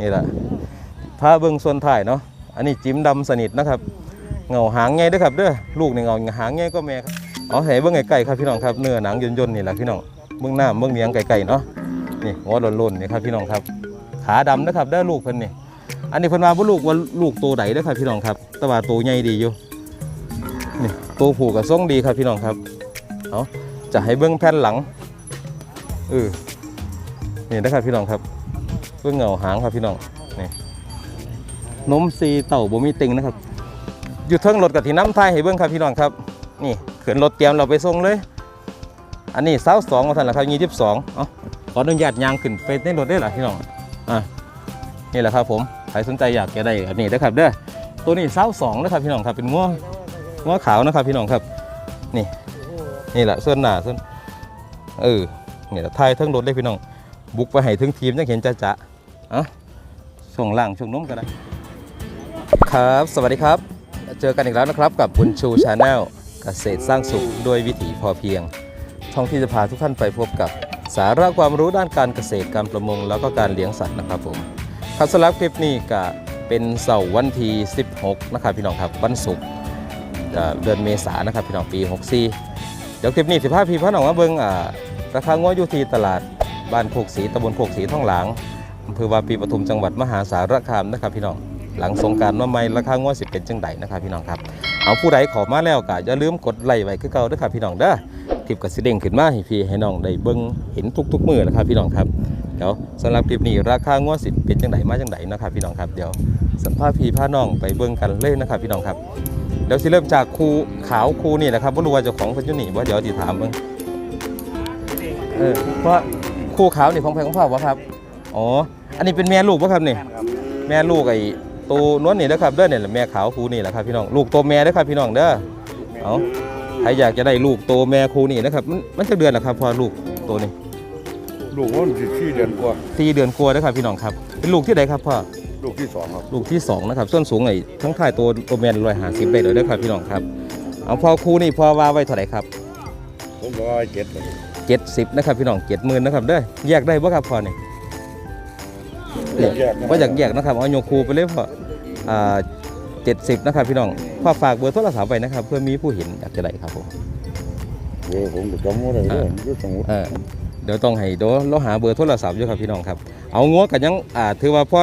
นี่แหละพาเบิ่งส่วนถ่ายเนาะอันนี้จิ้มดำสนิทนะครับเงาหางไงด้อครับเด้อลูกนี่เงาหางไงก็แม่ครับเอาให้เบิ่งไก่ครับพี่น้องครับเนื้อหนังย่นๆนี่แหละพี่น้องเบิ่งหน้าเบิ่งเลี้ยงไก่ๆเนาะนี่หัวโล้นๆนี่ครับพี่น้องครับ ขาดำนะครับได้อลูกเพิ่นนี่อันนี้เพิ่นว่าบ่ลูกว่าลูกโตใดเด้อครับพี่น้องครับแต่ว่าโตใหญ่ดีอยู่นี่โตผูกกับทรงดีครับพี่น้องครับเอาจะให้เบิ่งแผ่นหลังเออนี่นะครับพี่น้องครับ เบิ่งเงาหางครับพี่น้องนี่นมซีเต่าบ่มีติงนะครับอยู่เทิงรถกับที่น้ำไทยให้เบิ่งครับพี่น้องครับ นี่เขินรถเตรียมเราไปส่งเลย อันนี้เสาสองมาทันละครับยี่สิบสองเอ๋อขออนุญาตยางขึ้นไปในรถได้หรอพี่น้องอะนี่แหละครับผมใครสนใจอยากจะได้อันนี้นะครับเด้อตัวนี้เสาสองนะครับพี่น้องครับเป็นง้วง้วขาวนะครับพี่น้องครับ นี่นี่แหละส่วนหน้าส่วนเออนี่แหละไทยทั้งรถเลยพี่น้องบุกไปให้ถึงทีมจะเห็นจะจะอะช่วงล่างช่วงน้มกันนะครับ สวัสดีครับ เจอกันอีกแล้วนะครับกับบุญชูชาแนลเกษตรสร้างสุขด้วยวิถีพอเพียงช่องที่จะพาทุกท่านไปพบกับสาระความรู้ด้านการเกษตรการประมง แล้วก็การเลี้ยงสัตว์นะครับผมครับสำหรับคลิปนี้ก็เป็นเสาร์วันที่16 นะครับพี่น้องครับวันศุกร์เดือนเมษายนนะครับพี่น้องปี 64 เดี๋ยวคลิปนี้สิพาพี่พ่อน้องมาเบิ่งราคาง้ออยู่ที่ตลาดบ้านโคกศรีตำบลโคกศรีท่องหลาง อำเภอวาปีปทุมจังหวัดมหาสารคามนะครับพี่น้องหลังสงการมาใหม่ราคาง้อสิเป็นจังไดนะครับพี่น้องครับเอาผู้ใดขอมาแล้วก็อย่าลืมกดไลค์ไว้คือเก่าด้อครับพี่น้องเด้อคลิปกับสิเด้งขึ้นมาให้พี่ให้น้องได้เบิ่งเห็นทุกๆมือนะครับพี่น้องครับเดี๋ยวสำหรับคลิปนี้ราคาง้อสิเป็นจังไดมาจังไดนะครับพี่น้องครับเดี๋ยวสัมภาษณ์พี่พาน้องไปเบิ่งกันเลยนะครับพี่น้องครับเดี๋ยวสิเริ่มจากครูขาวครูนี่แหละครับบ่ารู้ว่าเจ้าของเพิ่นยูนี่บ่าเดี๋ยวสิถามเบิ่งเออเพราะครูขาวนี่ของแพงของพ่อบ่ครับ อ๋อ อันนี้เป็นแม่ลูกบ่ครับนี่แม่ลูกไอ้ตัวนวลนี่นะครับเด้อเนี่ยแหละแม่ขาวครูนี่แหละครับพี่น้อง ลูกตัวแม่เด้อครับพี่น้องเด้อ เอาใครอยากจะได้ลูกโตแม่ครูนี่นะครับ มันมันจะเดือนละครับพอลูกตัวนี้ลูกมันสิสี่เดือนกว่าสี่เดือนกลัวาเด้อครับพี่น้องครับ เป็นลูกที่ใดครับพ่อ ลูกที่สองครับลูกที่สองนะครับส่วนสูงไอ้ทั้งท้ายตัวตัวแม่ร้อยห้าสิบได้เลยเด้อครับพี่น้องครับ เอาพอครูนี่พอว่าไว้เท่าไหร่ครับ ผมบอกว่าเจ็ดเลยเจ็ดสิบนะครับพี่น้องเจ็ดหมื่นนะครับเด้อแยกได้บ่ครับพ่อนี่ เนี่ยว่าอยากแยกนะครับเอาโยครูไปเลยพ่ออ่าเจ็ดสิบนะครับพี่น้องพ่อฝากเบอร์โทรศัพท์ไปนะครับ เพื่อมีผู้เห็นอยากจะได้ครับผมเออผมก็จำว่าได้เลยยุทธสมุทรเออเดี๋ยวต้องให้เดี๋ยวเราหาเบอร์โทรศัพท์อยู่ครับพี่น้องครับ เอางัวกันยังอ่าถือว่าพ่อ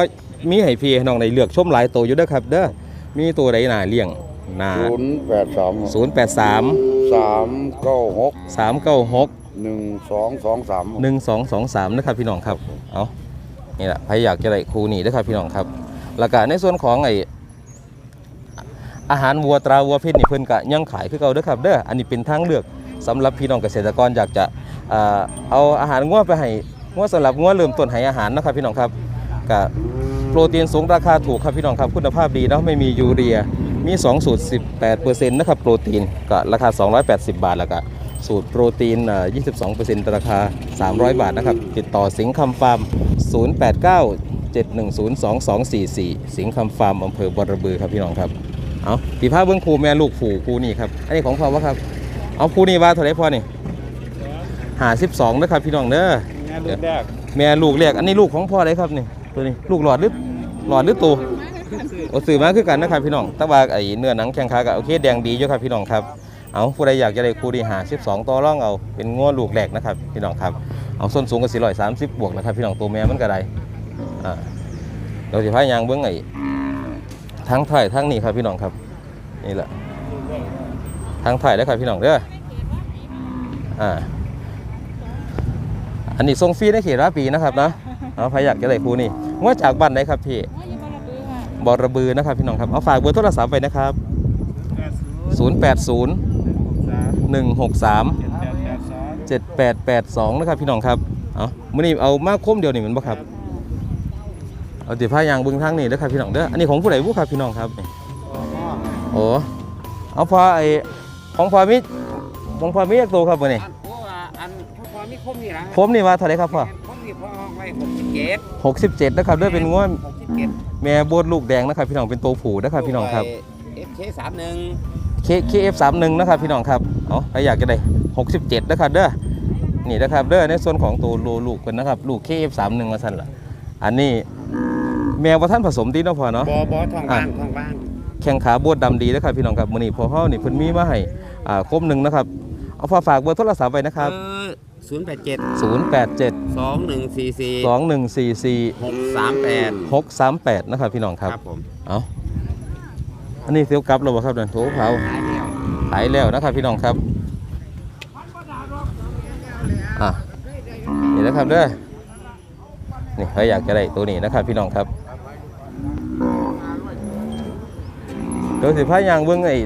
มีให้พี่ให้น้องได้เลือกชมหลายตัวอยู่เด้อครับเด้อมีตัวใดน่าเลี้ยงน่าศูนย์แปดสามศูนย์แปดสามสามเก้าหกสามเก้าหกหนึ่งสองสองสามหนึ่งสองสองสามนะครับพี่น้องครับ เอา นี่แหละใครอยากจะได้ครูนี่นะครับพี่น้องครับแล้วก็ในส่วนของไออาหารวัวตราวัวเพชรนี่เพิ่นก็ยังขายคือเก่าด้อครับเด้ออันนี้เป็นทางเลือกสำหรับพี่น้องเกษตรกรอยากจะเอาอาหารงัวไปให้งัวสำหรับงัวเริ่มต้นให้อาหารนะครับพี่น้องครับก็โปรตีนสูงราคาถูกครับพี่น้องครับคุณภาพดีนะไม่มียูเรียมี 2 สูตร 18%นะครับโปรตีนก็ราคา 280 บาทแล้วก็สูตรโปรตีนอ่า22%ราคา 300 บาทนะครับติดต่อสิงห์คำฟาร์ม 089 7102244 สิงห์คำฟาร์มอำเภอบรบือครับพี่น้องครับ เอาปีผ้าเบื้องครูแม่ลูกผูครูนี่ครับ อันนี้ของพ่อวะครับ เอาครูนี่ว่าเท่าไหรพ่อนี่หาสิบสองนะครับพี่น้องเด้องานลูกแรกแม่ลูกเรียกอันนี้ลูกของพ่อเลยครับนี่ตัวนี้ลูกหลอดหรือหลอดหรือตัวโอ้สื่อมาคือกันนะครับพี่น้องแตะวาไอ้เนื้อหนังแข้งขาก็โอเคแดงดีอยู่ครับพี่น้องครับ เอาผู้ใดอยากจะได้ครูดีหาสิบสองต่อร่องเอาเป็นง้อลูกแรกนะครับพี่น้องครับ เอาส้นสูงก็สี่ร้อยสามสิบบวกนะครับพี่น้องตัวแม่มันก็ได้อ่าเราจะพายยางเบื้องไอ้ทั้งไทยทั้งนี้ครับพี่น้องครับ นี่แหละทางไผ่ได้ครับพี่น้องเด้ออ่าอันนี้ส่งฟรีในเขตราปีนะครับนะเอาใครอยากจะได้ครูนี่ว่าจากบ้านไหนครับพี่บอระบือนะครับพี่น้องครับเอาฝากเบอร์โทรศัพท์ไปนะครับ 080 163 7882นะครับพี่น้องครับเอามื่อนี้เอามาคมเดียวนี่แมันบ่ครับเอาติผ้ายางเบึงทางนี่เด้อครับพี่น้องเด้ออันนี้ของผู้ใดผู้ครับพี่น้องครับนี่โอ้เอาพอไอ้ของพอมิของพอมิอยากโตครับมื้อนี้อันเพราะว่าอันพอมีคมนี่นะผมนี่ว่าเท่าไหร่ครับพ่อคมนี่พอห้องไว้หกสิบเจ็ด67นะครับเด้อเป็นง้วหกสิบเจ็ดแม่บวดลูกแดงนะครับพี่น้องเป็นตัวผู้นะครับพี่น้องครับเอฟเคสามหนึ่ง K KF31 นะครับพี่น้องครับเอาใครอยากจะได้67นะครับเด้อนี่นะครับเด้อในส่วนของตัวโลลูกกันนะครับลูก KF31 มาสั่นละอันนี้แมวว่าท่านผสมดีเนาะพ่อเนาะบอบอทองบ้างทองบ้างแข้งขาบวดดำดีนะครับพี่น้องครับมื้อนี้พ่อเฮานี่เพิ่นมีมาให้อ่าครบหนึ่งนะครับเอาฝากฝากเบอร์โทรศัพท์ไว้นะครับศูนย์แปดเจ็ด087สองหนึ่งสี่สี่2144หกสามแปด638นะครับพี่น้องครับครับผมเอา อันนี้เสียวกลับแล้วบ่ครับนั่นโถเผาหายแล้วขายแล้วนะครับพี่น้องครับอะนี่นะครับเด้อนี่ใครอยากจะได้ตัวนี้นะครับพี่น้องครับเดี๋ยวสิพายางเบิ้องไอ้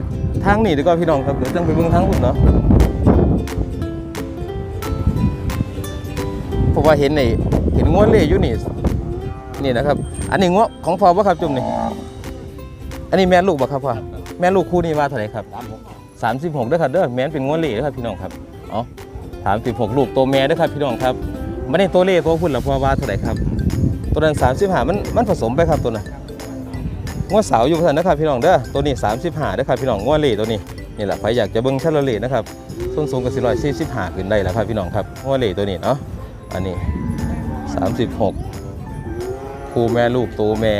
ทางนี่ดีกว่าพี่น้องครับเดี๋ยวต้องไปเบิ้งทางพุ่นเนาะเพราะว่าเห็นไอ้เห็นงวดเล่อยู่นี่นี่นะครับ อันนี้งวดของพอป่ะครับจุ่มนี่ อันนี้แม่ลูกป่ะครับพ่อแม่ลูกคู่นี้ว่าเท่าไหร่ครับสามหก36ด้วยครับเด้อแม่นเป็นงวดเล่เด้อครับพี่น้องครับอ๋อ36ลูกตัวแม่เด้วยครับพี่น้องครับไม่ได้ตัวเล่ตัวพุ่นหรอกเพราะว่าเท่าไหร่ครับ ตัวนั้น35มันมันผสมไปครับตัวนั้นงวดสาวอยู่พันนะครับพี่น้องเด้อตัวนี้35เด้อครับพี่น้องงวดเล่ตัวนี้นี่แหละใครอยากจะเบิ่งชาโลเล่นะครับส้นสูงกับ445ขึ้นได้แล้วครับพี่น้องครับงวดเล่ตัวนี้เนาะอันนี้36คู่แม่ลูกตัวแม่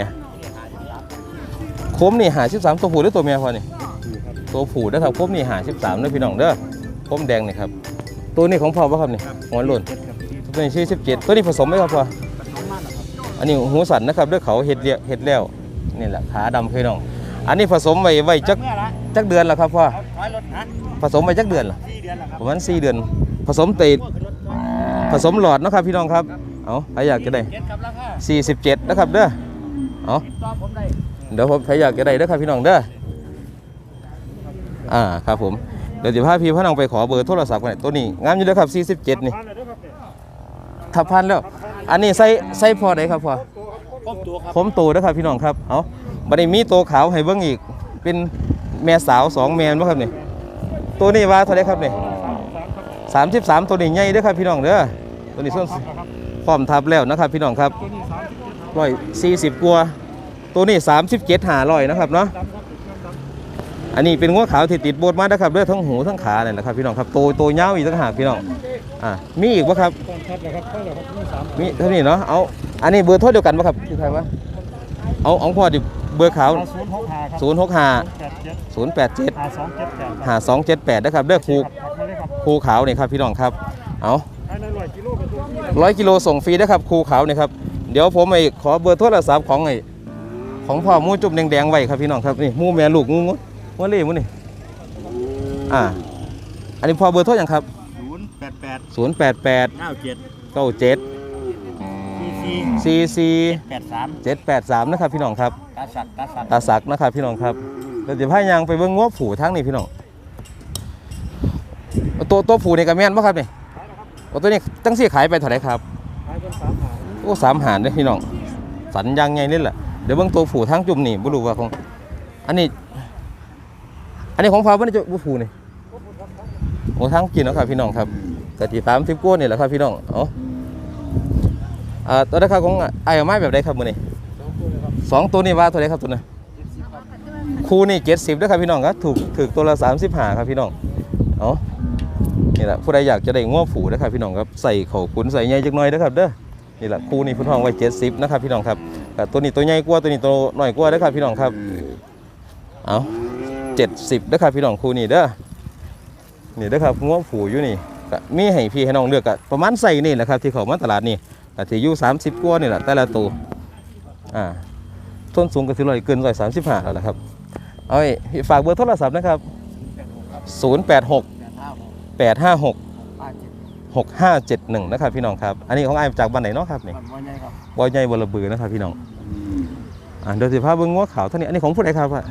โคมนี่53ตัวผู้หรือตัวแม่พอนี่ตัวผูนะครับครบนี่หา13นะพี่น้องเด้อคมแดงนี่ครับตัวนี้ของพ่อป่ะครับนี่หัวหล่นตัวนี้ชื่อ17ตัวนี้ผสมไหมครับพ่ออันนี้หูสันนะครับเด้อเขาเห็ดเลี้ยเห็ดแล้วนี่แหละขาดำพี่น้อง อันนี้ผสมไว้ไว้จักจักเดือนแล้วครับพ่อร้อยรถนะผสมไว้จักเดือนละสี่เดือนแล้วครับประมาณ4เดือนผสมติดผสมหลอดเนาะครับพี่น้องครับเอาใครอยากจะได้เจ็ดครับราคา47 นะครับเด้อเอาติดต่อผมได้ เดี๋ยวผมใครอยากจะได้เด้อครับพี่น้องเด้ออ่าครับผมเดี๋ยวจะพาพี่พ่อน้องไปขอเบอร์โทรศัพท์กันหน่อยตัวนี้งามอยู่เด้อครับ47นี่ทับพันแล้ว อันนี้ใส่ใส่พอได้ครับพอครบตัวครับผมโตเด้อครับพี่น้องครับเอาบัดนี้มีตัวขาวให้เบิ่งอีก เป็นแม่สาวสองแม่นบ่ครับนี่ตัวนี้ว่าเท่าไหร่ครับนี่33ตัวนี้ใหญ่เด้อครับพี่น้องเด้อตัวนี้ส่วนพร้อมทับแล้วนะครับพี่น้องครับร้อยสี่สิบกว่า ตัวนี้สามสิบเจ็ดหาร้อยนะครับเนาะอันนี้เป็นงัวขาวที่ติดโบดมานะครับเด้อทั้งหูทั้งขาเนี่ยแหละครับพี่น้องครับโตโตยาวอีกต่างหากพี่น้องอ่ามีอีกปะครับมีเท่านี้เนาะเอาอันนี้เบอร์โทรเดียวกันปะครับที่ใครวะเอาเอาพ่อดิเบอร์ขาวศูนย์หกห้าครับศูนย์หกห้าแปดเจ็ดศูนย์แปดเจ็ดห้าสองเจ็ดแปดห้าสองเจ็ดแปดนะครับเด้อครูครับไม่ได้ครับครูขาวนี่ครับพี่น้องครับเอาภายในร้อยกิโลกับตัวที่ร้อยกิโลส่งฟรีนะครับครูขาวนี่ครับเดี๋ยวผมไอ้ขอเบอร์โทรศัพท์ของไอ้ ของพ่อหมูจุ่มแดงๆไว้ครับพี่น้องครับนี่หมูแม่ลูกงูงูงูเล่หมูนี่อ่าอันนี้พอเบอร์โทรยังครับศูนย์แปดแปดศูนย์แปดแปดเก้าเจ็ดเก้าเจ็ดสี่สี่ซีซีแปดสามเจ็ดแปดสามนะครับพี่น้องครับตาสักตาสักตาสักนะครับพี่น้องครับเดี๋ยวจะพายางไปเบิ้งงวผูทั้งนี่พี่น้องตัวตัวผูนี่กับแม่นปะครับนี่โอ้ตัวนี้ตั้งสี่ขายไปเท่าไหร่ครับขายเป็นสามหาโอ้สามหารเลยพี่น้องสันยางไงนี่แหละ เดี๋ยวเบิ้งตัวผูทั้งจุ่มนี่บ่รู้ว่าของ อันนี้ อันนี้ของฟ้าบ่ได้จะบ่ผูนี่โอ้ทั้งกินเนาะครับพี่น้องครับกะทิตามทิปโก้นี่แหละครับพี่น้องเอ๋อ่าตัวราคาของไอ้ไม้แบบใดครับมือนี้สองตัวนี่ว่าเท่าไหรครับตัวน่ะคู่นี่เจ็ดสิบด้วยครับพี่น้องครับถูกถูกตัวละสามสิบห้าครับพี่น้องเอ๋อนี่แหละผู้ใดอยากจะได้ง้อผูนะครับพี่น้องครับใส่เข่าขุนใส่ใหญ่จักหน่อยนะครับเด้อนี่แหละคู่นี่พุ่นห้องไว้เจ็ดสิบนะครับพี่น้องครับ แต่ตัวนี้ตัวใหญ่กว่าตัวนี้ตัวน้อยกว่าเด้อครับพี่น้องครับ เอาเจ็ดสิบด้อครับพี่น้องคู่นี้เด้อ นี่เด้อครับง้อผูอยู่นี่ก็มีให้พี่ให้น้องเลือกก็ประมาณใส่นี่แหละครับที่เขามาตลาดนี่แต่ที่อยู่สามสิบกว่านี่แหละแต่ละตัวอ่าต้นสูงก็สิร้อยเกินร้อยสามสิบห้าแล้วล่ะครับ เอาไว้พี่ฝากเบอร์โทรศัพท์นะครับศูนย์แปดหกแปดห้าหกป้าเจ็ด 6571นะครับพี่น้องครับ อันนี้ของไอ้ายจากบ้านไหนเนาะครับนี่มันว่าไงครับบ่อใหญ่บ่ระบือนะครับพี่น้อง อ่าเดี๋ยวสิพาเบิ่งงัวขาวเท่านี้ อันนี้ของผู้ใดครับอะ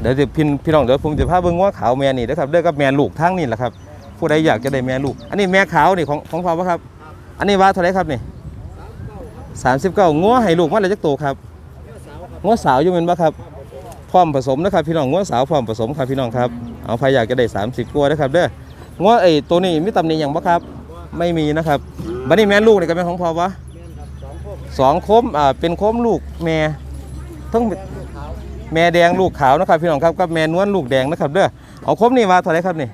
เดี๋ยวสิพี่พี่น้องเดี๋ยวผมจะพาเบิ่งงัวขาวแม่นี่นะครับเด้อกับแม่ลูกทั้งนี่แหละครับ ผู้ใดอยากจะได้แม่ลูก อันนี้แม่ขาวนี่ของของพ่อปะครับ อันนี้ว่าเท่าไหรครับนี่39งัวให้ลูกมาแล้วจักโตครับงัวสาวอยู่แม่นบ่ครับ พร้อมผสมนะครับพี่น้องงัวสาวพร้อมผสมครับพี่น้องครับ เอาใครอยากจะได้ 30กว่านะครับเด้อ งัวไอ้ตัวนี้มีตำหนิหยังบ่ครับ ไม่มีนะครับบัดนี้แม่ลูกนี่ก็เป็นของพ่อวะสองโคมอ่าเป็นโคมลูกแม่ทั้งแม่แดงลูกขาวนะครับพี่น้องครับกับแม่นวลลูกแดงนะครับเด้อเอาโคมนี่มาเท่าไรครับนี่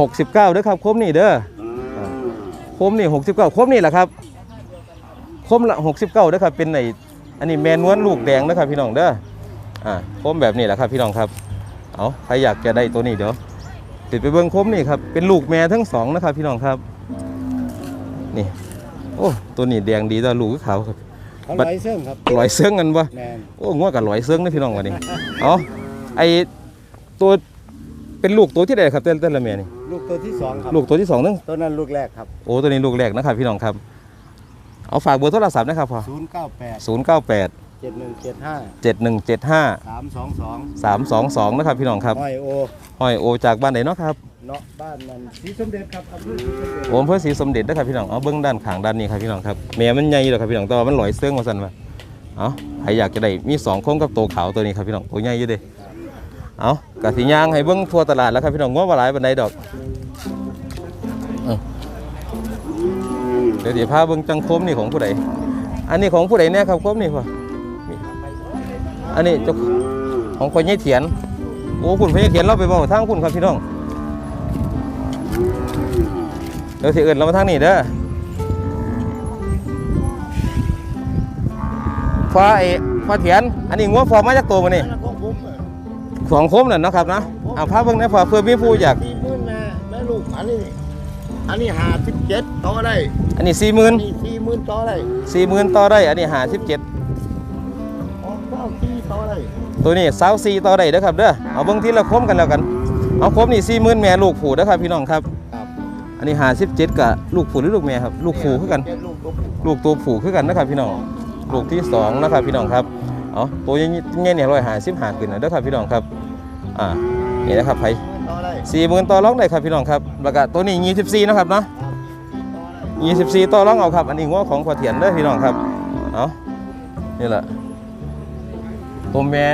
หกสิบเก้าเด้อครับโคมนี่เด้อโคมนี่หกสิบเก้าโคมนี่แหละครับคมละ69เก้าเด้อครับเป็นไอ้อันนี้แม่นวลลูกแดงนะครับพี่น้องเด้ออ่าคมแบบนี้แหละครับพี่น้องครับเอาใครอยากจะได้ตัวนี้เดี๋ยว ติดไปเบิ่งคมนี่ครับเป็นลูกแม่ทั้งสองนะครับ พี่น้องครับ นี่ โอ้ตัวนี้แดงดีแต่ลูกขาวครับเขาไหลเสื่อมครับลอยเสื้องกันวะแมนโอ้งัวกับลอยเสื้องนะพี่น้องวันนี้เอาไอตัวเป็นลูกตัวที่ใดครับเต้นเต้นละแม่นี่ลูกตัวที่สองครับลูกตัวที่สองนึงตัวนั้นลูกแรกครับโอ้ตัวนี้ลูกแรกนะครับพี่น้องครับ เอาฝากเบอร์โทรศัพท์นะครับพอศูนย์เก้าแปดศูนย์เก้าแปด เจ็ดหนึ่งเจ็ดห้าเจ็ดหนึ่งเจ็ดห้าสามสองสองสามสองสองนะครับพี่น้องครับห้อยโอห้อยโอจากบ้านไหนเนาะครับเนาะบ้านนั้นสีสมเด็จครับอำเภอศรีสมเด็จโอมเพื่อสีสมเด็จนะครับพี่น้องเอาเบื้องด้านข้างด้านนี้ครับพี่น้องครับแม่มันใหญ่อยู่หรอกครับพี่น้องแต่ว่ามันลอยเสื้องมาสั่นมาเอาใครอยากจะได้มีสองโค้งกับตัวขาวตัวนี้ครับพี่น้องตัวใหญ่อยู่เด้เอากะสิย่างให้เบิ้งทั่วตลาดแล้วครับพี่น้องง้อว่าหลายบันไดดอกเออเดี๋ยวสิพาเบิ้งจังคมนี่ของผู้ใดอันนี้ของผู้ใดเนี่ยครับคมนี่พ่อ อันนี้เจ้าของคนยี่เถียน โอ้คุณพญเถียนเราไปบอกทางคุณครับพี่น้อง เดี๋ยวสิเอื่นเรามาทางนี้เด้อฟ้าไอ้ฟ้าเถียน อันนี้งัวฟอร์มมาจากตัวมันนี่แล้วก็ผมเออสองคมน่ะเนาะครับนะเอาพาเบิ่งนะพอเพื่อมีผู้อยากสี่หมื่นแม่แม่ลูกอันนี้อันนี้หาสิบเจ็ดต่อได้ อันนี้สี่หมื่นอันนี้สี่หมื่นต่อได้สี่หมื่นต่อได้ อันนี้หาสิบเจ็ด ตัวนี้สาวสี่ต่อได้เด้อครับเด้อเอาเบิ่งทีละคมกันแล้วกัน เอาคมนี่สี่หมื่นแม่ลูกผูเด้อครับพี่น้องครับครับอันนี้หาสิบเจ็ดกับลูกผูหรือลูกแม่ครับ ลูกผูคือกันเจ็ดลูกตัวผู้ลูกตัวผูคือกันนะครับพี่น้อง ลูกที่สองนะครับพี่น้องครับ เอาตัวใหญ่ๆเนี่ยร้อยหาสิบหาขึ้นนะเด้อครับพี่น้องครับ อ่า นี่นะครับไผต่อได้สี่หมื่นต่อรองได้ครับพี่น้องครับ แล้วก็ตัวนี้ยี่สิบสี่นะครับเนาะยี่สิบสี่ต่อรองเอาครับ อันนี้ง้อของพอเถียนเด้อพี่น้องครับ เอานี่แหละ ตัวแม่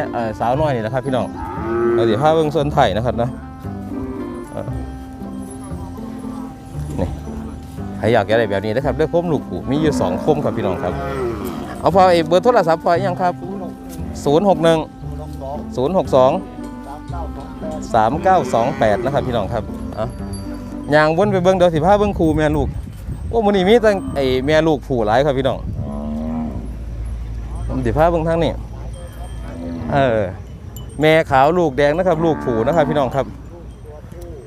สาวน้อยนี่นะครับพี่น้องเดี๋ยวพาเบิ่งส่วนไถ่นะครับนะนี่ใครอยากได้แบบนี้นะครับเลือกคมลูกกูมีอยู่สองคมครับพี่น้องครับ เอาพอไอ้เบอร์โทรศัพท์พอยังครับ 0 6 1 0 6 2 3928 นะครับพี่น้องครับอะย่างวนไปเบิ่งเดี๋ยวสิพาเบิ่งครูแม่ลูกโอ้มื้อนี้มีแต่ไอแม่ลูกผู้หลายครับพี่น้องผมสิพาเบิ่งทางนี้ เออแม่ขาวลูกแดงนะครับ ลูกผู้นะครับพี่น้องครับ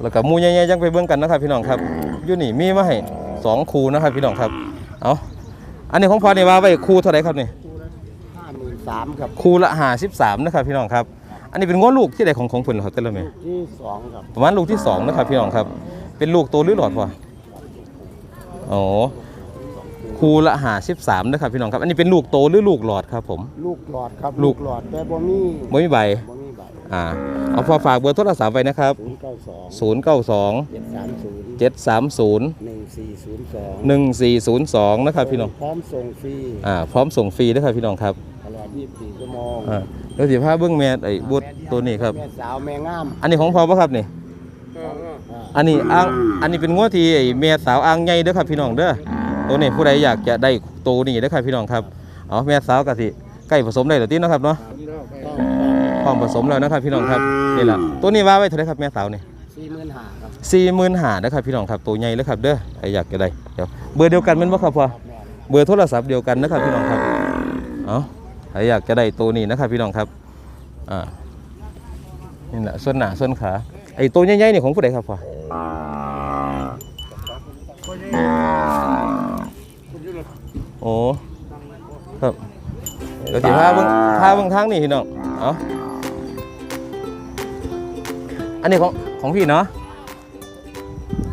แล้วก็หมูใหญ่ๆยังไปเบิ่งกันนะครับ พี่น้องครับอยู่นี่มีมาให้สองคู่นะครับ พี่น้องครับ เอาอันนี้ของพอนี่ว่าไว้คู่เท่าไหร่ครับนี่ห้าหมื่นสามครับคู่ละ53นะครับ พี่น้องครับ อันนี้เป็นง้อลูกที่ใดของของเพิ่นเหรอครับแต่ละแม่ที่สองครับประมาณลูกที่สองนะครับ พี่น้องครับ เป็นลูกโตหรือหลอดวะอ๋อ คูละหาสิบสามนะครับพี่น้องครับ อันนี้เป็นลูกโตหรือลูกหลอดครับผม ลูกหลอดครับลูกหลอดแต่บ่มีไม่มีใบบ่มีใบอ่าเอาพอฝากเบอร์โทรศัพท์ไว้นะครับศูนย์เก้าสอง0 9 2เจ็ดสามศูนย์7 3 0หนึ่งสี่ศูนย์สอง1 4 0 2นะครับพี่น้องพร้อมส่งฟรีอ่าพร้อมส่งฟรีนะครับพี่น้องครับตลอด24ชั่วโมงอ่าแล้วสิพาเบิ้งแม่ไอ้บุตรตัวนี้ครับแม่สาวแม่งาม อันนี้ของพ่อปะครับนี่อ่าอันนี้อ่างอันนี้เป็นงวดที่ไอ้แม่สาวอ่างใหญ่เด้อครับพี่น้องเด้อ ตัวนี้ผู้ใดอยากจะได้ตัวนี้เด้อครับพี่น้องครับเอาแม่สาวกะสิใกล้ผสมได้แล้วติเนาะครับเนาะพร้อมผสมแล้วนะครับพี่น้องครับนี่แหละตัวนี้ว่าไว้เท่าไหรครับแม่สาวนี่สี่หมื่นห้าครับสี่หมื่นหานะครับพี่น้องครับตัวใหญ่เลยครับเด้อใครอยากจะได้เดี๋ยวเบอร์เดียวกันแมันบ่ครับพ่อแม่เบอร์โทรศัพท์เดียวกันนะครับพี่น้องครับเอาใครอยากจะได้ตัวนี้นะครับพี่น้องครับอ่านี่แหละส่วนหน้าส่วนขาไอ้ตัวใหญ่ๆนี่ของผู้ใดครับพ่อโอ้ครับเดี๋ยวสิพาเบิ่งพาเบิ่งทางนี่พี่น้องเอาอันนี้ของของพี่เนาะ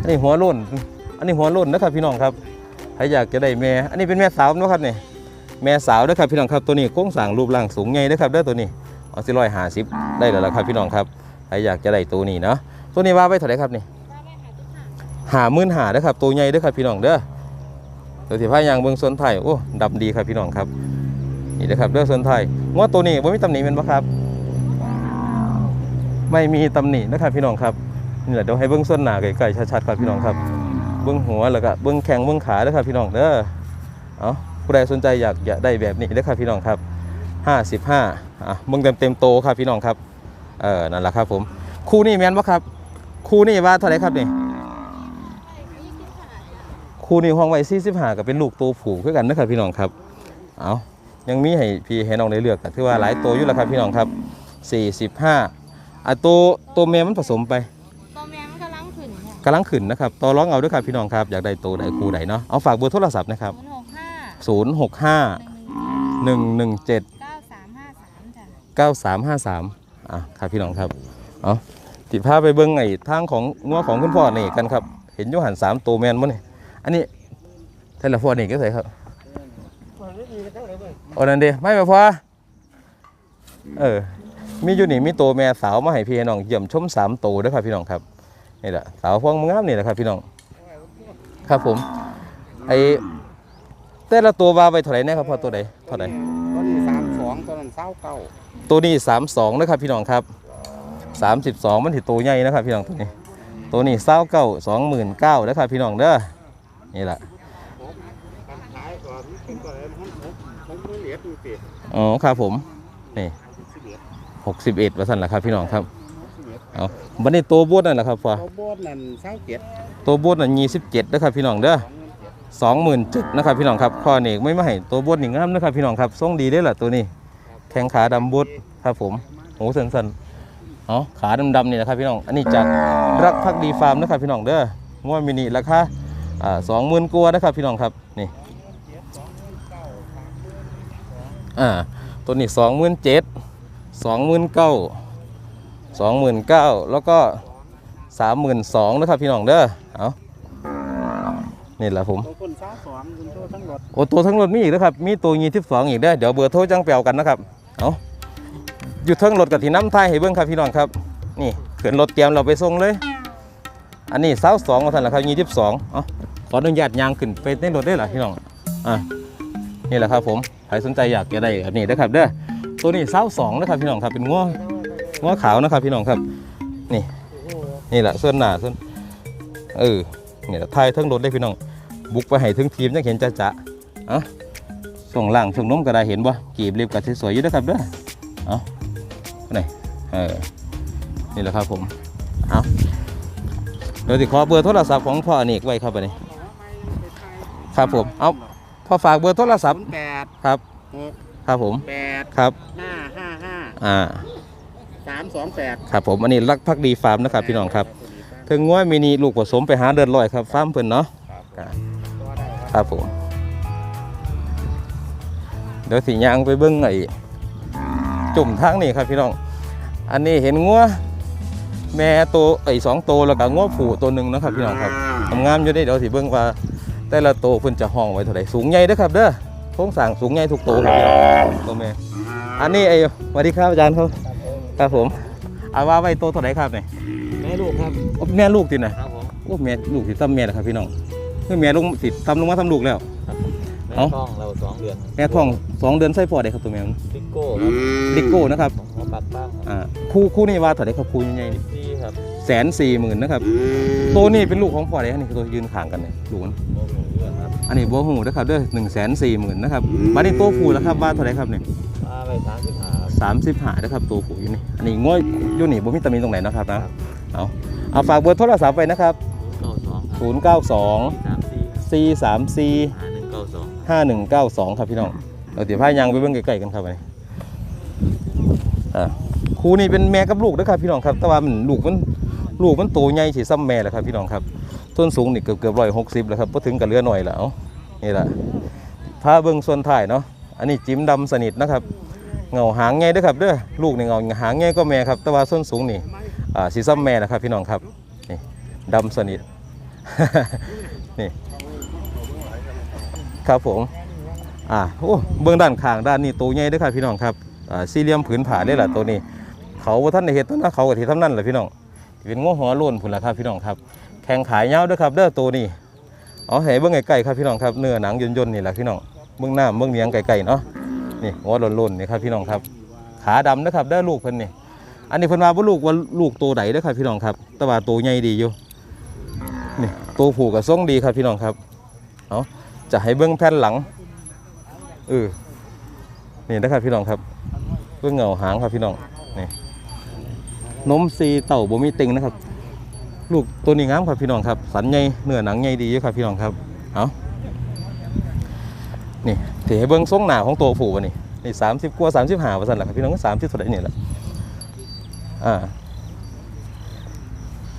อันนี้หัวโล้นอันนี้หัวโล้นนะครับพี่น้องครับใครอยากจะได้แม่ อันนี้เป็นแม่สาวเนาะครับนี่แม่สาวนะครับพี่น้องครับตัวนี้โค้งสร้างรูปร่างสูงใหญ่นะครับเด้อตัวนี้เอาสิร้อยห้าสิบได้แล้วล่ะครับพี่น้องครับใครอยากจะได้ตัวนี้เนาะตัวนี้ว่าไปเท่าไหร่ครับนี่หาหมื่นหาเด้อครับตัวใหญ่เด้อครับพี่น้องเด้อ เดี๋ยวสิพายางเบิ่งส่วนไทยโอ้ดำดีครับพี่น้องครับนี่นะครับเด้อส่วนไทยงวดตัวนี้บ่มีตำหนิแม่นบ่ครับ ไม่มีตำหนินะครับพี่น้องครับนี่แหละเดี๋ยวให้เบิ่งส่วนหนาไกลๆชัดๆครับพี่น้องครับ เบิ่งหัวแล้วก็เบิ่งแข้งเบิ่งขาเด้ครับพี่น้องเด้อเอาผู้ใดสนใจอยากอยากได้แบบนี้เด้ครับพี่น้องครับ55อะเบิ่งเต็มๆโตครับพี่น้องครับเออนั่นแหละครับผมคู่นี้แมนบ่ครับคู่นี้ว่าเท่าไรครับนี่ คู่นี้ห้องไว้45ก็เป็นลูกตัวผูคือกันนะครับพี่น้องครับ เอายังมีให้พี่ให้น้องได้เลือกก็ถือว่าหลายตัวอยู่แล้วครับพี่น้องครับ 45อะตัวตัวแม่มันผสมไปตัวแม่มันกำลังขึ้นค่ะกำลังขึ้นนะครับต่อร้องเอาด้วยครับพี่น้องครับอยากได้ตัวใดคู่ใดเนาะเอาฝากเบอร์โทรศัพท์นะครับศูนย์หกห้า065หนึ่ง117เก้าสามห้าสามจ้ะ9353อะครับพี่น้องครับเอาติพาไปเบิ้งไอ้ทางของงัวของคุณพ่อนี่กันครับ เห็นอยูหันสามตัวแมนมั้นี่ อันนี้เทเลฟอนนี่ก็ใส่ครับโอ้นั่นเดีไม่มาพอเออ มีอยู่นี่มีตัวแม่สาวมาให้พี่น้องเยี่ยมชมสามตัวเด้วยครับพี่น้องครับนี่แหละสาวพวงงามนี่แหละครับพี่น้อง ครับผม ไอ้แต่ละตัววาไปเท่าไหร่แนะครับพ่อตัวใดเท่าไหร่ตัวนี้สามสองตัวนั้นเศร้าเก้าตัวนี้สามสองนะครับพี่น้องครับสามสิบสองมันถือตัวใหญ่นะครับพี่น้องตัวนี้ ตัวนี้เศร้าเก้าสองหมื่นเก้านะครับพี่น้องเด้อ นี่แหละการขายก่อนเป็นก่อนเลยมันหกหกหมื่นเหรียญดูสิอ๋อครับผม นี่หกสิบเอ็ดว่าสั่นละครับพี่น้องครับเอาบันนี้ตัวบวชนั่นแหละครับพ่อเขาโบนนั่นเศร้าเจ็ดตัวบวชนั่นยี่สิบเจ็ดนะครับพี่น้องเด้อสองหมื่นเจ็ดนะครับพี่น้องครับข้อนี้ไม่มาให้ตัวบวชนี่งามนะครับพี่น้องครับทรงดีได้อล่ะตัวนี้ แข้งขาดำบวชครับผมโอ้สันสันๆเอาขาดำๆนี่นะครับพี่น้อง อันนี้จากรักพักดีฟาร์มนะครับพี่น้องเด้อง้วมินิราคา อ่าสองหมื่นกว่านะครับพี่น้องครับนี่อ่าตัวนี้สองหมื่นเจ็ดสองหมื่นเก้าสองหมื่นเก้าแล้วก็สามหมื่นสองนะครับพี่น้องเด้อเอานี่แหละผมตัวคนเศร้าสองคุณตัวทั้งหมดโอ้ตัวทั้งรถมีอีกนะครับมีตัวยีทิบสองอีกเด้อเดี๋ยวเบอร์โทรจังเปลวกันนะครับเอาอยู่ทั้งรถกับที่น้ำไทยให้เบิ้งครับพี่น้องครับ นี่เขึ้นรถเตรียมเราไปส่งเลย อันนี้เสาสองมาทันละครับยีทิบสองเอาขออนุญาตยางขึ้นไปในรถได้เหรอพี่น้องอะนี่แหละครับผมใครสนใจอยากจะได้แบบนี้นะครับเด้อตัวนี้เสาสองนะครับพี่น้องครับเป็นง้อง้อขาวนะครับพี่น้องครับ นี่ นี่แหละส่วนหน้าส่วนเออเนี่ยไทยเทั้งรถได้พี่น้อง บุกไปให้ถึงทีมจะเห็นจะจะอะส่งล่างส่งน้มก็ได้เห็นบ่กีบเรียบกับสวยๆอยู่นะครับเด้อเอานี่เออนี่แหละครับผมเอา เดี๋ยวสิขอเบอร์โทรศัพท์ของพ่ออเนกไว้ครับอันนี้ครับผมเอาพ่อฝากเบอร์โทรศัพท์แปดครับหกครับผมแปดครับห้าห้าห้าอ่าสามสองแปดครับผมอันนี้รักพักดีฟาร์มนะครับพี่น้องครับถึงง้อยมินิลูกผสมไปหาเดินลอยครับฟาร์มเพิ่นเนาะตัวได้ครับครับผมเดี๋ยวสิยางไปเบิ้งไอ้จุ่มทางนี่ครับพี่น้อง อันนี้เห็นงัว แม่ตัวไอ้สองตัวแล้วก็งัวผูตัวหนึ่งนะครับพี่น้องครับงามๆอยู่ได้เดี๋ยวสิเบิ้งว่า แต่ละตัวเพิ่นจะห้องไว้เท่าไหร่สูงใหญ่เด้อครับเด้อโครงสร้างสูงใหญ่ทุกตัวครับพี่น้องตัวแม่อันนี้ไอ้สวัสดีครับอาจารย์ครับครับผมเอาว่าไว้ตัวเท่าไหร่ครับเนี่ยแม่ลูกครับโอ้แม่ลูกติน่ะครับผมโอ้แม่ลูกสิซ้ำแม่แล้วครับพี่น้องคือแม่ลงสิซ้ำลงมาซ้ำลูกแล้วแม่เอ้าท้องเราสองเดือนแม่ท้องสองเดือนไส้ฟอดได้ครับตัวแม่มันลิโก้ครับลิโก้นะครับหัวปัดบ้างครับอ่าคู่คู่นี้ว่าเท่าไหร่ครับคู่ใหญ่ๆนี่ดีครับ แสนสี่หมื่นนะครับตัวนี้เป็นลูกของฟอดได้ครับนี่คือตัวยืนข้างกันเนี่ยลูกมันโอ้โหเดือนครับอันนี้บัวหูนะครับเด้วยหนึ่งแสนสี่หมื่นนะครับมาในตัวผู้แล้วครับว่าเท่าไหร่ครับเนี่ยมาไปสามสิบห้าสามสิบห้านะครับตัวผู้อยู่นี่อันนี้ง้อยอยู่นี่บ่มีตำหนิตรงไหนนะครับนะเอาเอาฝากเบอร์โทรศัพท์ไปนะครับเก้าสองศูนย์เก้าสองสามสี่สี่สามสี่ห้าหนึ่งเก้าสอง5192ครับพี่น้องเราเดี๋ยวพายางไปเบิ่งใกล้ๆกันครับอันนี้อ่าคู่นี้เป็นแม่กับลูกนะครับพี่น้องครับแต่ว่ามันลูกมัน ลูกมันโตใหญ่สิซ้ำแม่แหละครับพี่น้องครับต้นสูงนี่เกือบเกือบร้อยหกสิบแล้วครับพอถึงกับเรือหน่อยแล้วนี่แหละพาเบิ่งส่วนท้ายเนาะอันนี้จิ้มดำสนิทนะครับเงาหางใหญ่เด้อครับเด้อลูกนี่เงาหางใหญ่ก็แม่ครับแต่ว่าส้นสูงนี่อ่าสิซ้ำแม่นะครับพี่น้องครับนี่ดำสนิทนี่ครับผมอ่าโอ้เบื้องด้านข้างด้านนี้ตัวใหญ่ด้วยครับพี่น้องครับอ่าสี่เหลี่ยมผืนผาได้แหละตัวนี้ เขาว่าท่านในเห็ดต้นนะเขากับที่ทำนั่นแหละพี่น้อง เป็นง้อหัวโล้นผุนละครับพี่น้องครับ แข่งขายยาด้วยครับเด้อตัวนี้เอาให้เบื้องไก่ครับพี่น้องครับเนื้อหนังยนๆนี่แหละพี่น้องเบื้องหน้าเบื้องเลี้ยงไก่ๆเนาะนี่หัวล้นๆนี่ครับพี่น้องครับ ขาดำนะครับเด้อลูกเพิ่นนี่อันนี้เพิ่นว่าบ่ลูกว่าลูกตัวใดเด้อครับพี่น้องครับแต่ว่าตัวใหญ่ดีอยู่นี่ตัวผูกกับทรงดีครับพี่น้องครับเอาจะให้เบื้องแผ่นหลังเออนี่นะครับพี่น้องครับเบื้องเงาหางครับพี่น้อง นมซีเต่าบ่มีติงนะครับ ลูกตัวนี้งามครับพี่น้องครับ สันใหญ่เนื้อหนังใหญ่ดีอยู่ครับพี่น้องครับเอานี่ถือให้เบิ้งทรงหนาของตัวผูวะนี่นี่สามสิบกว่าสามสิบห้าเปอร์เซ็นต์แหละครับพี่น้องสามสิบเท่าไหนี่แหละอ่า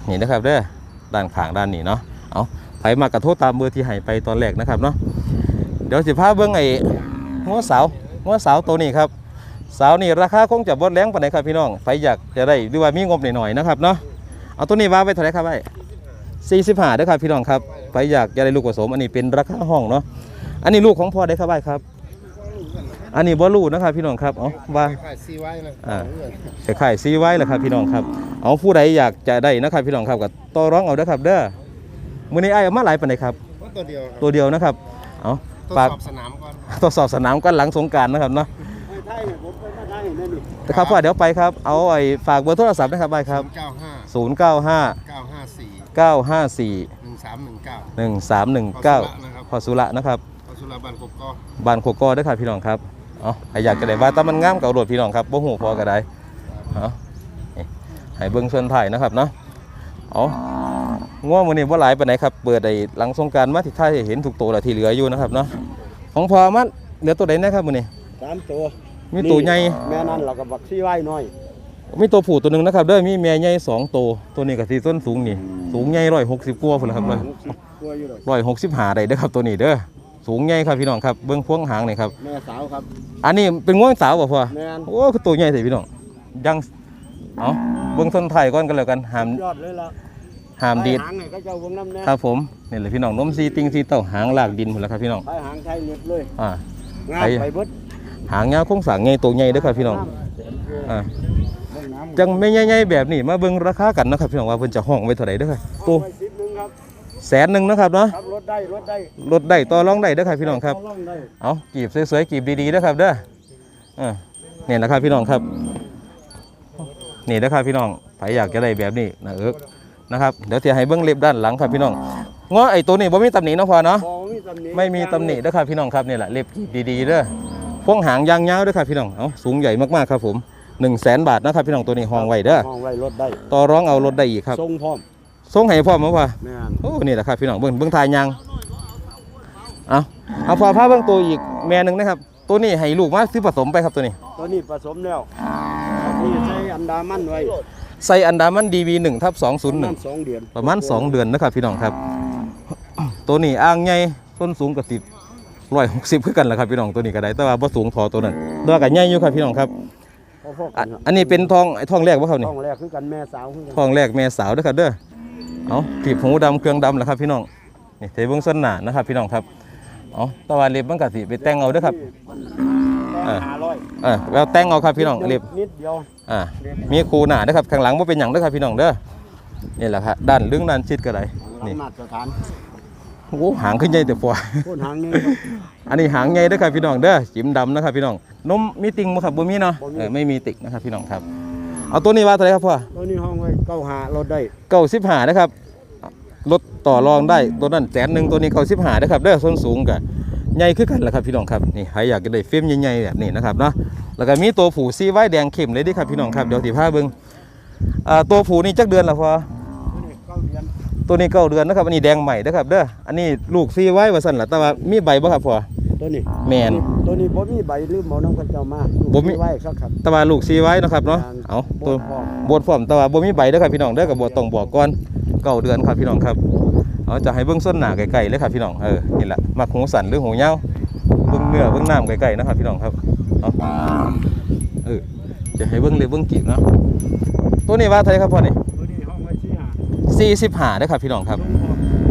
นี่นะครับเด้อด้านขางด้านนี้เนาะเอาไผมากระโทษตามเบอร์ที่ให้ไปตอนแรกนะครับเนาะเดี๋ยวสิพาเบิ้งไอ้หัวเสาหัวเสาตัวนี้ครับ สานี่ราคาคงจะบดแรงปานไหนครับพี่น้องไฟอยากจะได้หรือว่ามีงบหน่อยๆนะครับเนาะเอาตัวนี้ว่าไปเท่าไหร่ครับไอ้45เด้อครับพี่น้องครับไฟอยากจะได้ลูกผสมอันนี้เป็นราคาห้องเนาะอันนี้ลูกของพ่อได้ครับไว้ครับ อันนี้บ่ลูกนะครับพี่น้องครับเอาว่าขายซีไว้นะอ่าไปขายซีไว้แหละครับพี่น้องครับ เอาผู้ใดอยากจะได้นะครับพี่น้องครับก็ต่อร้องเอาเด้อครับ เด้อมื้อนี้ไอ้ายเอามาหลายปานใดครับก็ตัวเดียวครับตัวเดียวนะครับเอาทดฝากสอบสนามก่อนทดสอบสนามกันหลังสงกรารนะครับเนาะ นั่นนี่นะครับพ่อเดี๋ยวไปครับ เอาไอ้ฝากเบอร์โทรศัพท์นะครับไว้ครับเก้าห้า095เก้าห้าสี่954หนึ่งสามหนึ่งเก้า1319พอสุระนะครับปัสุราบันกบกอบ้านโคกอเด้วยครับพี่น้องครับเอาใครอยากจะได้ว่าแตามันงามเก่าโดดพี่น้องครับบ่หูพอก็ได้เอานี่ให้เบิ่งส่วนถ่ายนะครับเนาะเอาง่วงมื้อนี้บ่หลายปานไหนครับ เปิดได้หลังสงกรารมาที่ท่ายให้เห็นทุกตัวแล้วที่เหลืออยู่นะครับเนาะของพอมันเหลือตัวใดนะครับมื้อนี้สามตัว มีตัวใหญ่แม่นั่นเราก็บักซีไว้หน่อย มีตัวผู้ตัวหนึงนะครับเด้อมีแม่ใหญ่สองตัวตัวนี้ก็สิต้นสูงนี่ สูงใหญ่160กว่าพุ่นล่ะครับหกสิบกลัวอยู่เลย165ได้เด้อครับตัวนี้เด้อสูงใหญ่ครับพี่น้องครับเบิ่งพวงหางนี่ครับแม่สาวครับ อันนี้เป็นง่วงสาวบ่พ่อแม่นโอ้คือตัวใหญ่สิพี่น้องยังเอาเบื้องต้นไทยก่อนกันแล้วกันหามยอดเลยล่ะหามดีดไปหางไหนก็จะเอาวงน้ำแน่ครับผมนี่แหละพี่น้องนมซีติงซีเต้าหางลากดินหมดแล้วครับพี่น้องไปหางไทยเล็บเลยอ่างามไปไปเบิด หางยาวคงสางใหญ่ตัวใหญ่เด้อครับพี่น้องอ่าเบิ่งน้ำจังไม่ใหญ่ๆแบบนี้มาเบิ่งราคากันนะครับพี่น้องว่าเพิ่นจะห้องไว้เท่าไหร่เด้อครับตัวเอาไปสิบหนึ่งครับแสนหนึ่งนะครับเนาะครับรถได้รถได้ลดได้ต่อรองได้เด้อครับพี่น้องครับเาล่องได้เอากีบสวยๆกีบดีๆเด้อครับเด้ออ่านี่แหละครับพี่น้องครับนี่นะครับพี่น้องใครอยากจะได้แบบนี้นะเอิกนะครับเดี๋ยวเทียให้เบิ้งเล็บด้านหลังครับพี่น้องง้อไอ้ตัวนี้บ่มีตำหนิเนาะพอเนาะพอมีตำหนิไม่มีตำหนิเด้อครับพี่น้องครับนี่แหละเล็บกีบดีๆเด้อ พวงหางยางยาวเด้อครับพี่น้องเอาสูงใหญ่มากๆครับผม1 0 0 0 0แสนบาทนะครับพี่น้องตัวนี้ห้องไว้เด้อห้องไว้รถได้ต่อร้องเอารถได้อีกครับทรงพร้อมส่งให้พ่อมาว่าแม่นโอ้นี่แหละครับพี่น้องเบิ้งเบิ้งทายยางเอาเอาพอพาเบิ้งตัวอีกแม่หนึ่งนะครับ ตัวนี้ให้ลูกมาซื้อผสมไปครับตัวนี้ ตัวนี้ผสมแล้วนี่ใช้อันดามันไว้ใส่อันดามันดีวีหนึ่งทับสองศูนย์หนึ่งสองเดือนประมาณ2เดือนนะครับพี่น้องครับ ตัวนี้อ่างใหญ่ส้นสูงกับสิบ ร้อยหกสิบคือกันแหละครับพี่น้องตัวนี้ก็ได้แต่ว่าบ่สูงพอตัวนั้นตัวกันใหญ่อยู่ครับพี่น้องครับพอๆอะกันครับอันนี้เป็นทองไอ้ทองแรกวะครับนี่ ท้องแรกคือกันแม่สาวคือกันทองแรกแม่สาวเด้อครับเด้อ เอาถีบหูดำเครื่องดำแหละครับพี่น้อง นี่เทเบิ้งส้นหนานะครับพี่น้องครับ เอาแตะวันเล็บมันกะสิไปแต่งเอาเด้อครับแม่หาร้อยเออแล้วแต่งเอาครับพี่น้องเล็บ นิดเดียวอ่า มีคูหนาเด้อครับข้างหลังบ่เป็นหยังเด้อครับพี่น้องเด้อ นี่แหละครับด้านลึงด้านชิดก็ได้หลังนี่มาตรฐาน โอ้หางขึ้นใหญ่แต่ฟอยพูดหางนี้อันนี้หางใหญ่เด้อครับพี่น้องเด้อจิ๋มดำนะครับพี่น้องนมมีติ่งบ่ครับบ่มีเนาะเออไม่มีติ่งนะครับพี่น้องครับ เอาตัวนี้ว่าเท่าไหร่ครับพ่อ ตัวนี้ห้องไว้เก้าหารถได้เก้าสิบห้านะครับลดต่อรองได้ตัวนั้นแสนหนึ่งตัวนี้เก้าสิบห้านะครับเด้อส้นสูงกับใหญ่ขึ้นกันแหละครับพี่น้องครับนี่ใครอยากจะได้เฟรมใหญ่ๆแบบนี้นะครับเนาะแล้วก็มีตัวผูซีไว้แดงเข้มเลยเดิครับพี่น้องครับเดี๋ยวถีผ้าเบิ้งอ่าตัวผูนี่จักเดือนละพอตัวนี้เก้าเดือน ตัวนี้เก้าเดือนนะครับอันนี้แดงใหม่นะครับเด้ออันนี้ลูกซีไว้ว่าสั่นละแต่ว่ามีใบบ่ครับพ่อตัวนี้แมนตัวนี้บ่มีใบหรือหมอน้ำกันเจ้ามาบ่มีไว้ครับครับแต่ว่าลูกซีไว้นะครับเนาะเอาตัวบ่พร้อมบทพร้อมแต่ว่าบ่มีใบเด้อครับพี่น้องเด้อกับบทต้องบอกก่อนเก้าเดือนครับพี่น้องครับเอาจะให้เบิ่งส้นหน้าไกลๆเลยครับพี่น้องเออนี่แหละมักหูสั่นหรือหูยาวเบิ่งเนื้อเบิ่งน้ำไกลๆนะครับพี่น้องครับเอาเออจะให้เบิ่งเลยเบิ่งกีบเนาะตัวนี้ว่าเท่าไหร่ครับพ่อนี่ สี่สิบหาได้ครับพี่น้องครับ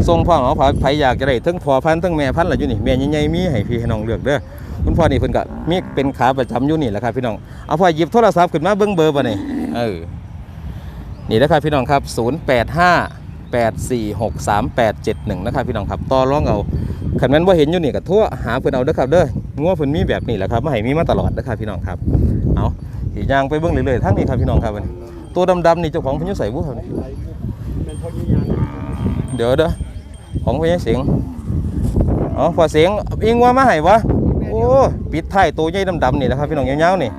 ทรงพ่อหมอพาไผอยากจะได้ทั้งพอพันทั้งแม่พันล่ะอยู่นี่แม่ใหญ่ๆมีให้พี่ให้น้องเลือกเด้อคุณพ่อนี่เพิ่นก็มีเป็นขาประจำอยู่นี่แหละครับพี่น้องเอาพ่อหยิบโทรศัพท์ขึ้นมาเบิ้งเบอร์บ่นี่เออนี่นะครับพี่น้องครับศูนย์แปดห้าแปดสี่หกสามแปดเจ็ดหนึ่งนะครับพี่น้องครับต่อร้องเอาขันนั้นว่าเห็นอยู่นี่กับทั่วหาเพิ่นเอาเด้อครับเด้องัวเพิ่นมีแบบนี้แหละครับมาให้มีมาตลอดนะครับพี่น้องครับเอาขี่ยางไปเบื้งเรื่อยๆทั้งนี้ครับพี่น้องครับตัวดำๆนี่เจ้าของพิ่นยู่ใส่บุ้ครับ เดี๋ยวเด้อของเพิ่นยังเสียงอ๋อพอเสียงอิงว่ามาให้วะโอ้ปิดท้ายตัวใหญ่ดำๆนี่แหละครับพี่น้องยาวๆนี่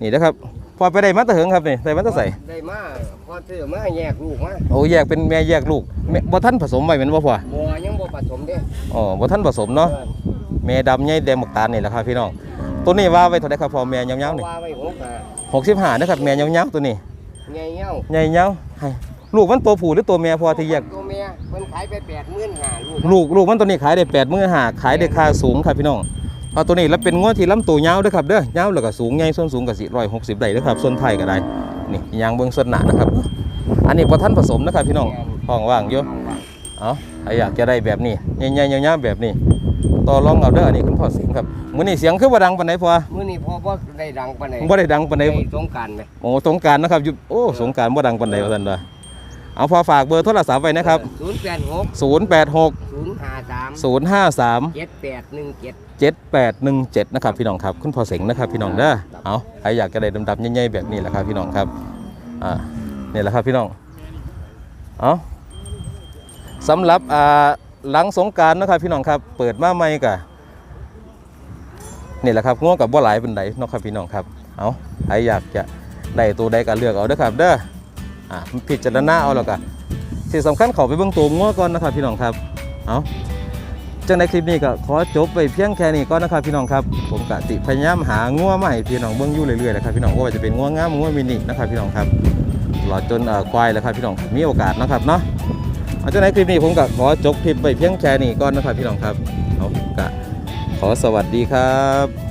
นี่นะครับพอไปได้มาแตะเหิงครับนี่ได้มาแตะใส่ได้มาพอซื้อมาแยกลูกมาโอ้แยกเป็นแม่แยกลูกแม่บ่ท่านผสมไว้แม่นบ่พ่อบัวยังบ่ผสมเด้อ๋อบ่ท่านผสมเนาะแม่ดำใหญ่แดงหมกตาลนี่แหละครับพี่น้องตัวนี้ว่าไว้เท่าไหร่ครับพอแม่ยาวๆนี่ว่าไว้หกอะหกสิบห้านะครับแม่ยาวๆตัวนี้ใหญ่เงี้ยวใหญ่ยาวให้ลูกมันตัวผู้หรือตัวแม่พอที่แยกตัวเมี ยเพิ่นขายไปแปดหมื่นห้าลูกลูกลูกมันตัวนี้ขายได้แปดมือหาขายได้ค่าสูงครับพี่น้องเอาตัวนี้แล้วเป็นงวดที่ลำตัวยาวเด้วยครับเด้อยาวแล้วก็สูงใหญ่ส่วนสูงก็สิร้อยหกสิบได้เด้อครับส่วนไทยก็ได้นี่ยางเบิ้งส่วนหนานะครับ อันนี้พอท่านผสมนะครับพี่น้องห้องว่างอยู่เอาใครอยากจะได้แบบนี้ใหญ่ๆยาวๆแบบนี้ต่อรองเอาเด้ออันนี้คุณพ่อเสียงครับมื้อนี้เสียงคือบ่ดังปานใดพอมื้อนี้พอบ่ได้ดังปานใดบ่ได้ดังปานใดได้สงกรารไหมโอ้สงกรารนะครับอยู่โอ้สงกรารบ่ดังปานใดว่าซั่นว่า เอาพอฝากเบอร์โทรศัพท์ไว้นะครับ ศูนย์แปดหก086 ศูนย์ห้าสาม053 เจ็ดแปดหนึ่งเจ็ด 7817 นะครับพี่น้องครับ คุณพ่อเสงนะครับพี่น้องเด้อเอาใครอยากจะได้ดำๆใหญ่ๆแบบนี้แหละครับพี่น้องครับอ่านี่แหละครับพี่น้องเอาสำหรับอ่าหลังสงกรารนะครับพี่น้องครับ เปิดมาใหม่กะนี่แหละครับง่วงกับบ่หลายเป็นไดเนาะครับพี่น้องครับเอาใครอยากจะได้ตัวใดก็เลือกเอาเด้อครับเด้อ อ่าพิจารณาเอาแล้วก็ที่งสำคัญเขาไปเบิ่งตัวง่วก่อนนะครับพี่น้องครับเอาจังในคลิปนี้ก็ขอจบไปเพียงแค่นี้ก่อนนะครับพี่น้องครับ ผมกะติพยายามหางัวให้พี่น้องเบิ่งยู่เรื่อยๆนะครับพี่น้องว่าจะเป็นงัวงามงัวมินินะครับพี่น้องครับหลอดจนควายแล้วครับพี่น้องมีโอกาสนะครับเนาะเอาจังในคลิปนี้ผมก็ขอจบคลิปไปเพียงแค่นี้ก่อนนะครับพี่น้องครับเอากะขอสวัสดีครับ